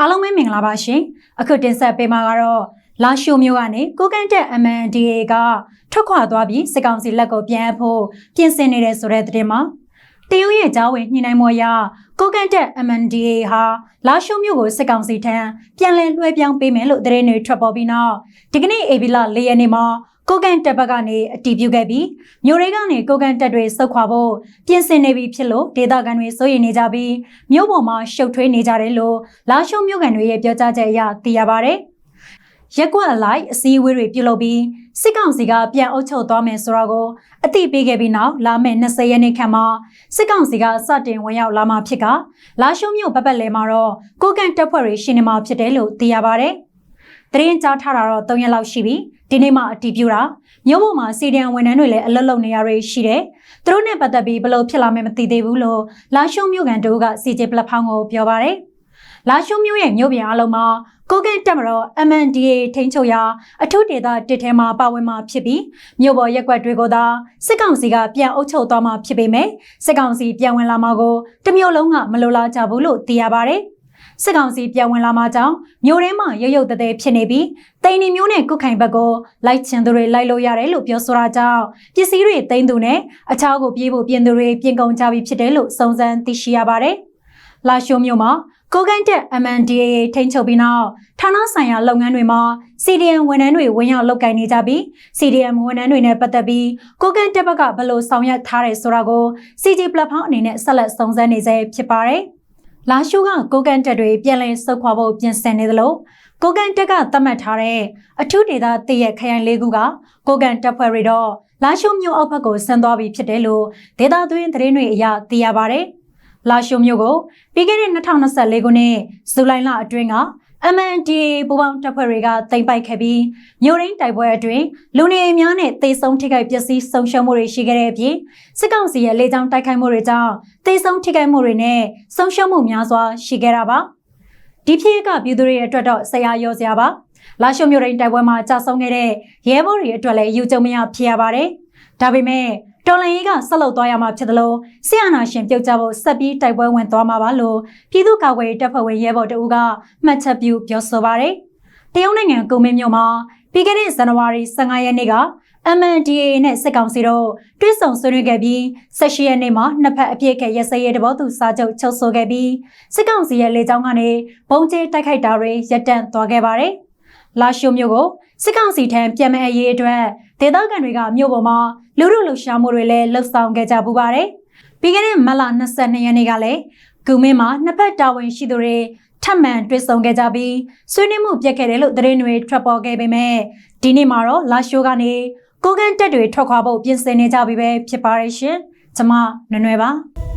အားလုံးပဲမင်္ဂလာပါရှင်အခုတင်ဆက်ပေးမှာကတော့လာရှိုမျိုးကနေကိုကန်တက် MNDA ကထွက်ခွာသွားပြီးစစ်ကောင်စီလက်ကိုပြန်အပ်ဖို့ပြင်ဆင်နေတဲ့ဆိုတဲ့သတင်းမှာတရုတ်ရဲ့ကြားဝင်ညှိနှိုင်းမှုအရကိုကန်တက် MNDA ဟာလာရှိုမျိုးကိုစစ်ကောင်စီထံပြန်လည်လွှဲပြောင်းပေးမယ်လို့သတင်းတွေထွက်ပေါ်ပြီးနောက်ဒီကနေ့အေဗီလာ၄ရက်နေ့မှာ ကိုကန်တက်ဘက်ကနေအတည်ပြုခဲ့ပြီးမြို့တွေကနေကိုကန်တက်တွေဆုတ်ခွာဖို့ပြင်ဆင်နေပြီဖြစ်လို့ဒေသခံတွေစိုးရိမ်နေကြပြီးမြို့ပေါ်မှာရှုပ်ထွေးနေကြတယ်လို့လာရှုံမြို့ကန်တွေရဲ့ပြောကြားချက်အရသိရပါဗျ။ရက်ကွက်အလိုက်အစည်းအဝေးတွေပြုလုပ်ပြီးစစ်ကောင်စီကပြန်အုပ်ချုပ်သွားမယ်ဆိုတာကိုအသိပေးခဲ့ပြီးနောက်လာမယ့်20ရက်နေ့ခန့်မှာစစ်ကောင်စီကစတင်ဝင်ရောက်လာမှာဖြစ်ကလာရှုံမြို့ပပတ်လည်မှာတော့ကိုကန်တပ်ဖွဲ့တွေရှင်းနေမှာဖြစ်တယ်လို့သိရပါဗျ။ တရင်ကြားထားတာတော့3ရက်လောက်ရှိပြီဒီနေ့မှအတီးပြူတာမြို့ပေါ်မှာစီဒီအန်ဝန်ထမ်းတွေလည်းအလွတ်လုံနေရတွေရှိတယ်သူတို့နဲ့ပတ်သက်ပြီးဘယ်လိုဖြစ်လာမယ်မသိသေးဘူးလို့လာရှုံမြို့ကန်တို့ကစီဂျေပလက်ဖောင်းကိုပြောပါတယ်လာရှုံမြို့ရဲ့မြို့ပြင်အလုံးမှာကိုကန့်တက်မတော် MNDA ထိန်းချုပ်ရာအထူးဒေသတစ်ထဲမှာပါဝင်မှာဖြစ်ပြီးမြို့ပေါ်ရက်ကွက်တွေကိုသာစစ်ကောင်စီကပြန်အုပ်ချုပ်သွားမှာဖြစ်ပေမဲ့စစ်ကောင်စီပြန်ဝင်လာမှာကိုတမျိုးလုံးကမလိုလားကြဘူးလို့သိရပါတယ်။ စစ်ကောင်စီပြန်ဝင်လာမှကြောင့်မြို့ထဲမှာရုတ်ရုတ်တည်းဖြစ်နေပြီးတိန်နီမျိုးနဲ့ကုတ်ခိုင်ဘက်ကိုလိုက်ချင်သူတွေလိုက်လို့ရတယ်လို့ပြောဆိုတာကြောင့်ပစ္စည်းတွေတိန်သူနဲ့အခြားကိုပြေးဖို့ပြင်သူတွေပြင်ကုန်ကြပြီဖြစ်တယ်လို့စုံစမ်းသိရှိရပါတယ်။လာရှိုမြို့မှာကိုကိုင်းတက် MNDAA ထိန်းချုပ်ပြီးနောက်ဌာနဆိုင်ရာလုပ်ငန်းတွေမှာ CDM ဝန်ထမ်းတွေဝင်ရောက်လုပ်ကိုင်နေကြပြီး CDM ဝန်ထမ်းတွေနဲ့ပတ်သက်ပြီးကိုကိုင်းတက်ဘက်ကဘယ်လိုဆောင်ရွက်ထားတယ်ဆိုတာကို CG platform အနေနဲ့ဆက်လက်စုံစမ်းနေစေဖြစ်ပါတယ်။ လာရှိုးကကိုကန်တက်တွေပြန်လည်ဆုတ်ခွာဖို့ပြင်ဆင်နေသလိုကိုကန်တက်ကသတ်မှတ်ထားတဲ့အထူးဒေသတည့်ရဲ့ခရိုင်လေးခုကကိုကန်တက်ဖွဲ့တွေတော့လာရှိုးမြို့အောက်ဘက်ကိုဆင်းသွားပြီဖြစ်တယ်လို့ဒေတာသွင်းသတင်းတွေအရသိရပါတယ်။လာရှိုးမြို့ကိုပြီးခဲ့တဲ့2024ခုနှစ်ဇူလိုင်လအတွင်းက MNDA ပူပေါင်းတပ်ဖွဲ့တွေကတင်ပိုက်ခဲ့ပြီးမြို့ရင်းတိုက်ပွဲအတွင်းလူနေအများနဲ့တေဆုံးထိခိုက်ပျက်စီးဆုံးရှုံးမှုတွေရှိခဲ့တဲ့အပြင်စစ်ကောင်စီရဲ့လေကြောင်းတိုက်ခိုက်မှုတွေကြောင့်တေဆုံးထိခိုက်မှုတွေနဲ့ဆုံးရှုံးမှုများစွာရှိခဲ့တာပါဒီဖြစ်ကပြည်သူတွေအတွက်တော့ဆရာရောစရာပါလာရှုံမြို့ရင်းတိုက်ပွဲမှာကြာဆုံးခဲ့တဲ့ရဲဘော်တွေအတွက်လည်းယူကြုံမရဖြစ်ရပါတယ်ဒါပေမဲ့ တော်လန်ရေးကဆက်လုပ်သွားရမှာဖြစ်တယ်လို့ဆီယနာရှင်ပြုတ်ကြဖို့ဆက်ပြီးတိုက်ပွဲဝင်သွားမှာပါလို့ပြည်သူ့ကာကွယ်ရေးတပ်ဖွဲ့ဝင်ရဲဘော်တဦးကမှတ်ချက်ပြုပြောဆိုပါရယ်တရုတ်နိုင်ငံကုံမင်းမြို့မှာပြီးခဲ့တဲ့ဇန်နဝါရီ15ရက်နေ့က MNDAA နဲ့စစ်ကောင်စီတို့တွဲဆုံဆွေးနွေးခဲ့ပြီး16ရက်နေ့မှာနှစ်ဖက်အပြည့်အကရစရဲတဘောသူစာချုပ်ချုပ်ဆိုခဲ့ပြီးစစ်ကောင်စီရဲ့လေကြောင်းကနေဘုံကျဲတိုက်ခိုက်တာတွေရပ်တန့်သွားခဲ့ပါတယ်။လာရှိုမြို့ကိုစစ်ကောင်စီထံပြန်မဲ့အရေးအတွက် ဒေသခံတွေကမြို့ပေါ်မှာလူလူလှူရှာမှုတွေလည်းလှုပ်ဆောင်ခဲ့ကြပူပါတယ်။ပြီးခဲ့တဲ့မလ22ရက်နေ့ကလည်းဂူမင်းမှာနှစ်ဖက်တာဝန်ရှိသူတွေထပ်မံတွေ့ဆုံခဲ့ကြပြီးဆွေးနွေးမှုပြတ်ခဲ့တယ်လို့သတင်းတွေထွက်ပေါ်ခဲ့ပေမဲ့ဒီနေ့မှာတော့လာရှိုးကနေကိုကန်တက်တွေထွက်ခွာဖို့ပြင်ဆင်နေကြပြီပဲဖြစ်ပါရဲ့ရှင်။ကျွန်မနွယ်နွယ်ပါ။